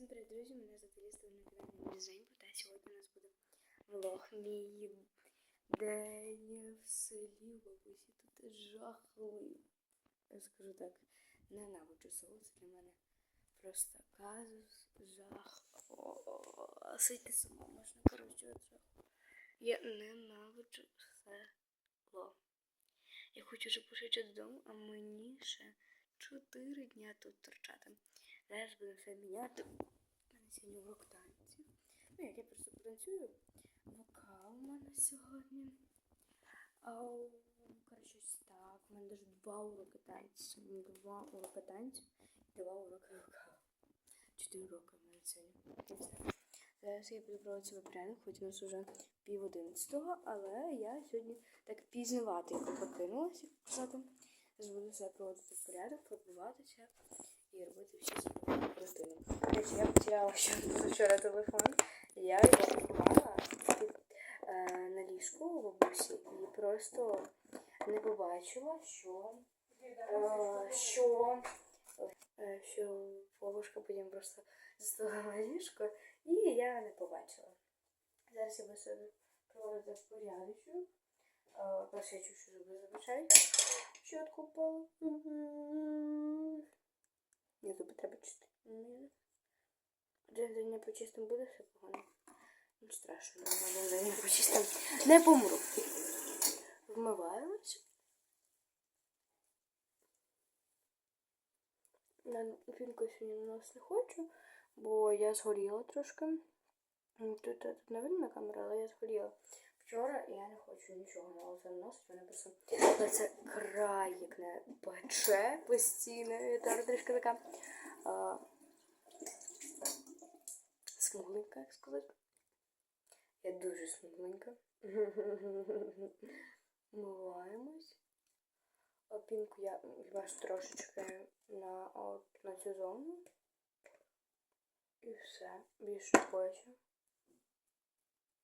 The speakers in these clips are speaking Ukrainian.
Всім привіт, друзі! Мене звати Ліста, ви на каналі Дизайнбу, та сьогодні у нас буде влог мій день в селі бабусі. Тут жахливо. Я скажу так, ненавиджу село, це для мене просто казус, жах. О, Сидьте сама, можна коротше от жаху. Я ненавиджу село. Я хочу вже пошити додому, а мені ще чотири дня тут торчати. Зараз будемо все міняти. У сьогодні урок танців. Ну, як я просто потанцюю. Вокал у мене сьогодні. А, у- коротше, так. У мене навіть два уроки танців. Два уроки танців і два уроки вокалу. Чотири уроки у мене сьогодні. Зараз я буду проводити себе порядок, хоч у нас вже пів одинадцятого, але я сьогодні так пізнавати як казати. Зараз буду себе проводити в порядок, пробуватися і робити свої рутини. Речі, я потеряла ще вчора телефон. Я його тут, е, на ліжку у бабусі і просто не побачила, що, е, що, е, що бабушка потім просто застала ліжко, і я не побачила. Зараз я себе проводити в порядочку. Е, чую, що зуби забачаю. Щотку впала. Ні, зуби треба чистити. Один день не почистим буде все погано. Ну, страшно, не почистим. Не помру. Вмиваємось. На фінку сьогодні на нас не хочу, бо я згоріла трошки. Тут, тут не видно на камеру, але я згоріла. Вчора і я не хочу нічого нового заносити, мене просто але це край, як не пече постійно. Я зараз трішки така а, смугленька, як сказати. Я дуже смугленька. Миваємось. Опінку я бачу трошечки на, от, на цю зону. І все. Більше хочу.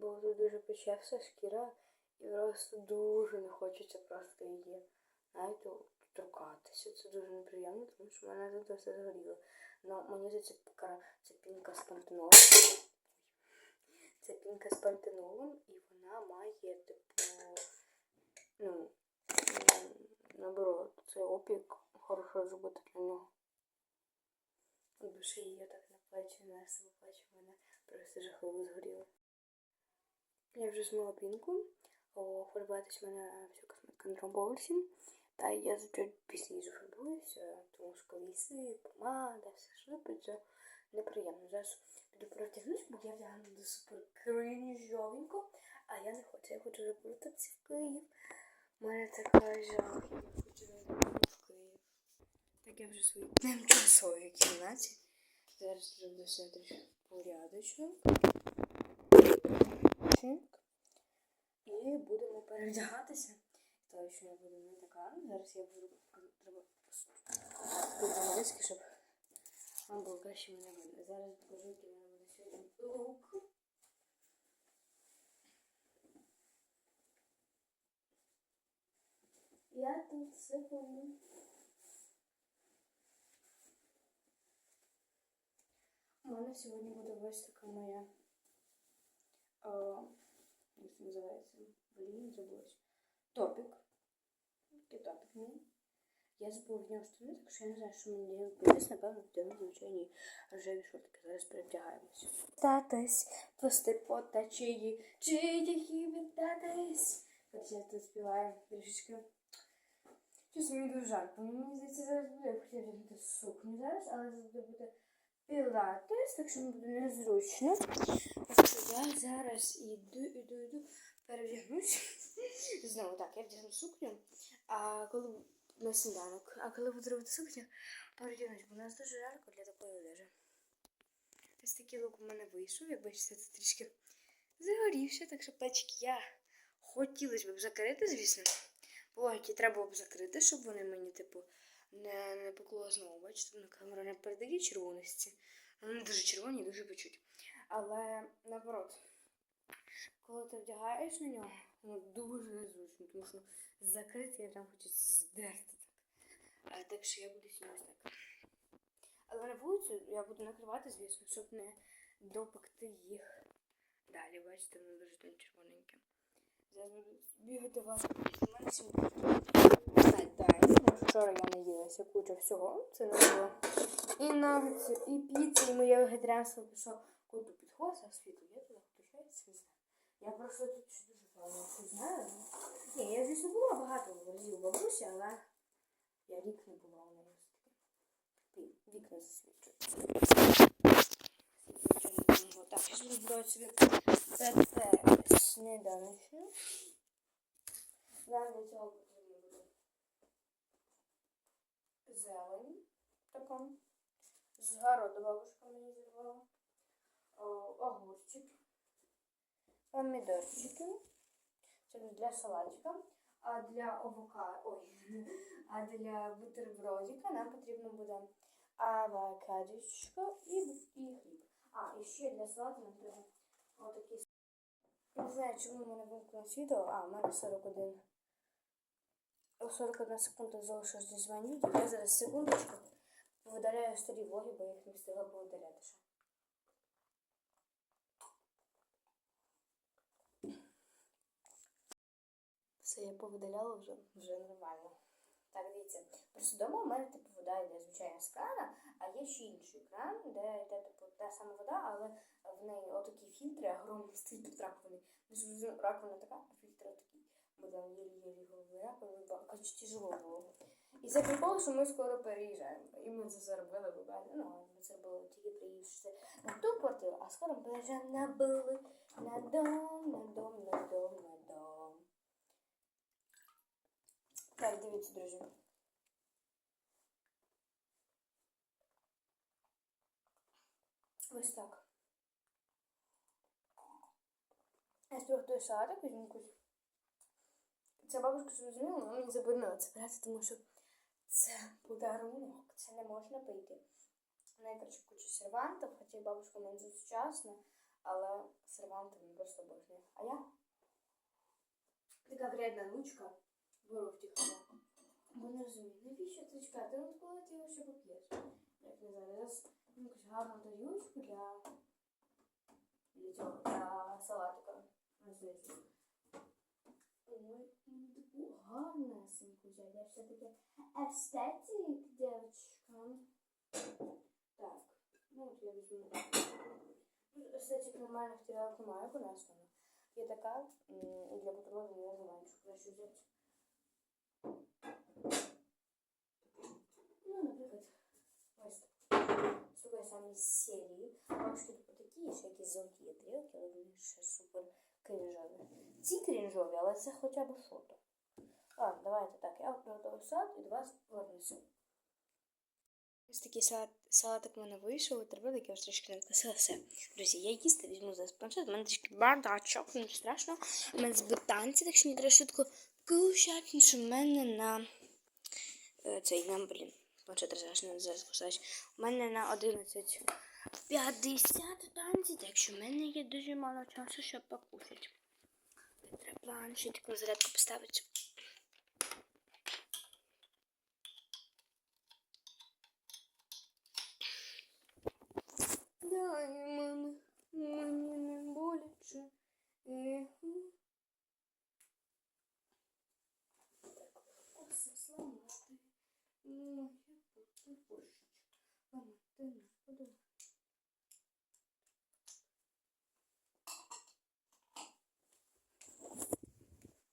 Бо тут дуже пече вся шкіра і просто дуже не хочеться просто її навіть торкатися. Це дуже неприємно, тому що в мене тут все згоріло. Ну, мені за це пінка з пантенолом. Це пінка з пантенолом, і вона має, типу, ну, наоборот, цей опік хорошо зробити для нього. Більше її так на плечі нести, бо плечі мене просто жахливо згоріли. Я вже змила пінку, фарбуватись в мене вся косметика на другому. Та я звичайно пізніше фарбуюся, тому що коліси, помада, все шипиться. Неприємно. Зараз піду протягнусь, бо я вдягну супер кринжовенько, а я не хочу. Я хочу запутатися в Київ. У мене така жах, я хочу забути в Київ. Так я вже в своїй кімнаті. Зараз зроблю все трішки порядочно. Чик. І будемо перевдягатися. То, що я буду не така. Зараз я буду треба подивитися, щоб вам було краще мене видно. Зараз покажу, який мене буде сьогодні лук. Я тут секунду. У мене сьогодні буде ось така моя. Називається? Блін, забулась. Топік. Такий топік мій. Я забула в нього штани, так що я не знаю, що мені десь, напевно, вдягну звичайні рожеві шортики. Зараз перевдягаємося. Татись, пусти по течії, чиї віддатись. От я тут співаю трішечки. Щось мені дуже жарко. Мені здається, зараз буде, я хотіла взяти сукню зараз, але зараз буде пілатес, так що буде незручно. Що я зараз іду, іду, іду, перевдягнусь. Знову так, я вдягну сукню, а коли на сніданок, а коли буду робити сукню, перевдягнусь, бо у нас дуже жарко для такої одежі. Ось такий лук у мене вийшов, як бачите, це трішки загорівся, так що плечики я хотілося б закрити, звісно. Логіки треба б закрити, щоб вони мені, типу, не, не пекло знову. Бачите, на камеру не передає червоності. Вони дуже червоні дуже печуть. Але наоборот, коли ти вдягаєш на нього, воно дуже незручно, тому що закрити я прям хочу здерти так. Так що я буду сьогодні так. Але на вулицю я буду накривати, звісно, щоб не допекти їх. Далі, бачите, воно дуже там червоненьке. Зараз буду бігати вас. У мене вчора я наїлася куча всього. Це не було. І нагетси, і піци, і моє вегетаріанство пішло куди підходить, а світло є туди включається. Я просто тут дуже погано все знаю. Ні, я, звісно, була багато разів бабусі, але я рік не була у неї. Вікна засвічують. Так, зараз буду собі Нам для цього потрібно буде зелень така. З городу бабушка мені зірвала. О, Огурчики. Помідорчики. Для салатика. А для овока, ой, а для бутербродика нам потрібно буде авокадочко і, і хліб. А, і ще для салату нам треба Не знаю, чому в мене вимкнуло відео. А, у мене 41. 41 секунда залишилось звонити. Я зараз секундочку видаляю старі влоги, бо їх не встигла повидаляти ще. Все, я повидаляла вже, вже нормально. Так, дивіться, просто вдома у мене типу вода йде звичайно з крана, а є ще інший кран, де йде типу та сама вода, але в неї отакі фільтри огромні стоять під раковиною. Дуже раковина така, а фільтр такий. Бо там єлі-єлі голови раковини, коротше, тяжело було. І це прикол, що ми скоро переїжджаємо. І ми це заробили буквально. Ну, ми це робили тільки приїжджати на ту квартиру, а скоро переїжджаємо на били, на дом, на дом, на дом, на дом. Так, дивіться, друзі. Ось так. Я спробую салатик візьму якусь. Ця бабушка зрозуміла, вона мені заборонила це брати, тому що це подарунок, це не можна пити. Вона коротше кучу сервантів, хоча бабушка мене сучасна, але серванти мені просто обожнює. А я? Така вредна ручка беру втіхала. Бо не розумію, навіщо це чекати? Ну, коли ти його ще поп'єш? Як не зараз якусь гарну тарілочку для, для цього, для салатика. Ой, ну таку гарнесеньку взяти. Я все-таки естетик, девочка. Так, ну от я візьму. Ну, Естетик нормальних тарілок немає, у нас вона. Є така, для бутерброду не знаю, що краще взяти. Ну, наприклад, ось так. З такої самої серії. Тут такі, ще якісь золоті тарілки, але вони ще супер крінжові. Ці крінжові, але це хоча б фото. Ладно, давайте так. Я приготую салат і до вас повернуся. Ось такий салат, салатик в мене вийшов, треба я вже трішки не вкусила все. Друзі, я їсти візьму зараз планшет, у мене трішки бардачок, не страшно. У мене з танці, так що не треба швидко кушати, ніж у мене на е, цей нам, блін, планшет зараз кусач. У мене на 11.50 танці, так що в мене є дуже мало часу, щоб покушати. Треба планшетик на зарядку поставити. Дай мене, мені не боляче. Еху. Так, Моя потихощечка. Ламати не буду.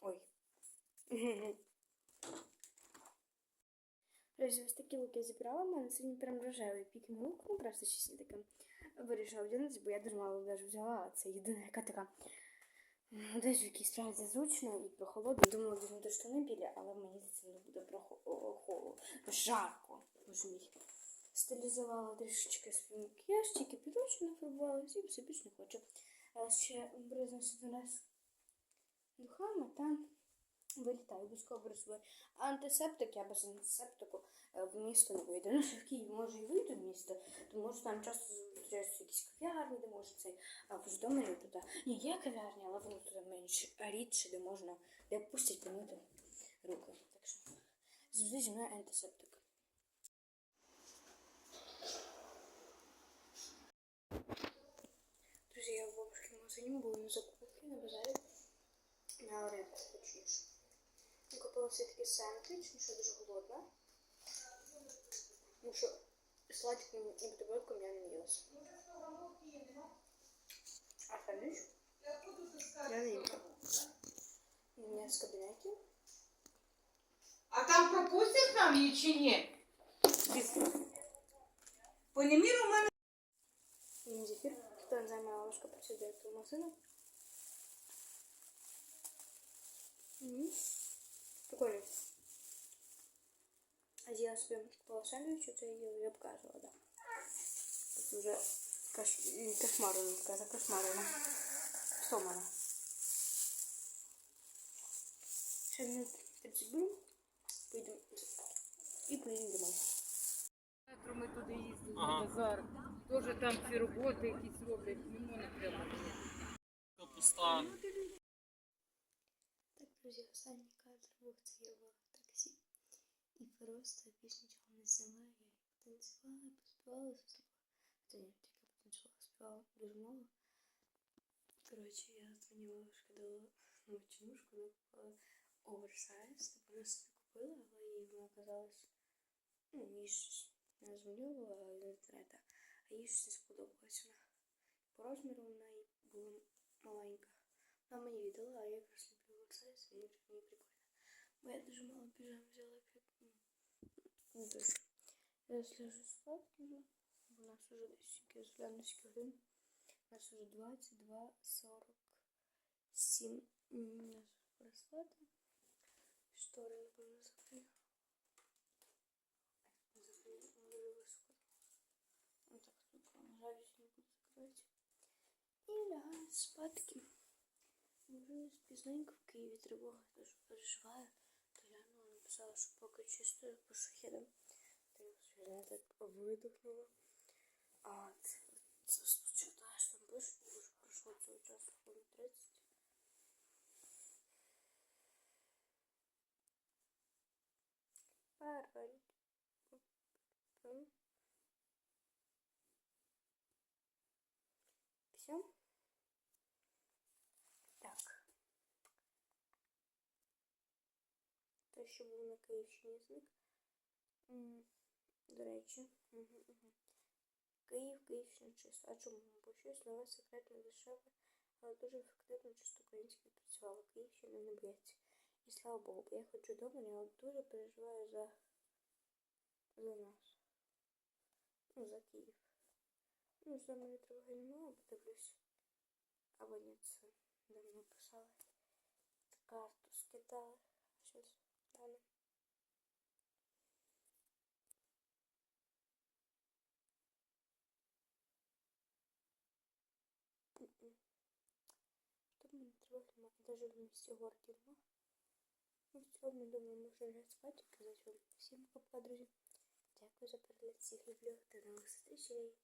Ой. Друзі, ось такі луки зібрала. У мене сьогодні прям рожевий пікний лук. Ну, просто щось я таке вирішила вдягнутися, бо я дуже мало даже взяла, а це єдина, яка така. М, Десь в якійсь справді зручно і прохолодно. Думала вдягнути штани білі, але мені за це не буде прохолодно. Жарко. Боже мій. Стилізувала трішечки свій макіяж, тільки підочку нафарбувалася і все більше не хочу. А ще бризнуся до нас духами та вилітаю обов'язково беру свій антисептик, я без антисептику е, в місто не вийду. Ну, що в Києві може і вийду в місто, тому що там часто купляєш якісь кав'ярні, де можеш цей вдома туди. Ні, є кав'ярні, але вони туди менш рідше, де можна, де пустять помити руки. Так що завжди зі мною антисептик. Друзі, я в бабушки в магазині були на закупки на базарі на ореху точніше. Я купила все-таки сендвіч, тому що я дуже голодна. Ну що, сладким і бутербродком я не наїлася. А сендвіч? Я не їла. У мене з кабінетів. А там пропустять нам її чи ні? По неміру в мене Він зефір. Хто не знає, моя ложка працює директором магазину. М, Прикольно. я собі купила сендвіч, це я я показувала, да. Тут вже каш... м, кошмарено, каже, кошмарено. Стомана. Ще минут 30 будемо. Поїдемо. І поїдемо домой. Метро ми туди їздили Ага. на базар. Тоже там ці роботи якісь роблять, не можна прямо. Капуста. Так, друзі, останній кадр був це я в таксі. І просто більш нічого не зняла. Я потанцювала, поспівала, заспівала. Та ні, тільки потанцювала, співала дуже мало. Коротше, я дзвонила лише до ночнушку, вона купила оверсайз. Типу, вона собі купила, але їй вона казалась, ну, їй щось не змальовувала з інтернету, а їй щось не сподобалось вона. По розміру вона їй була маленька. Вона мені віддала, а я якраз люблю оверсайз, і мені мені прикольно. Бо я дуже мало піжам взяла дуже. Я сляжу спати вже. У нас уже десь гляну годин. У нас уже 22, 47. У нас браслети. Штори, напевно, закрию. Закрию, дуже високо. Ну так, спокійно. Жалюсь не буду закривати. І лягаю спадки. Вже пізненько в Києві тривога, дуже переживаю. Написала, що поки по шахідам. Та я так видихнула. А це, це читаєш, там пишуть, бо вже пройшло цього часу хвилин 30. Пароль. Все. Що був на Київщині зник. До речі. Угу, угу. Київ, Київщина чисто. А чому? Бо щось нове, секретне, дешеве, але дуже ефективно чисто українське працювало. Київщина не б'ється. І слава Богу, бо я ходжу вдома, я дуже переживаю за, за нас. Ну, за Київ. Ну, за мене тривоги немає, подивлюсь. Або ні, це давно писали. Карту скидали. Щось М-м. Тут мене тривоги немає. Навіть в місті городі нема. Ну, в цілому, думаю, можна лягати спати і казати вам всім пока, друзі. Дякую за перегляд, всіх люблю. До нових зустрічей.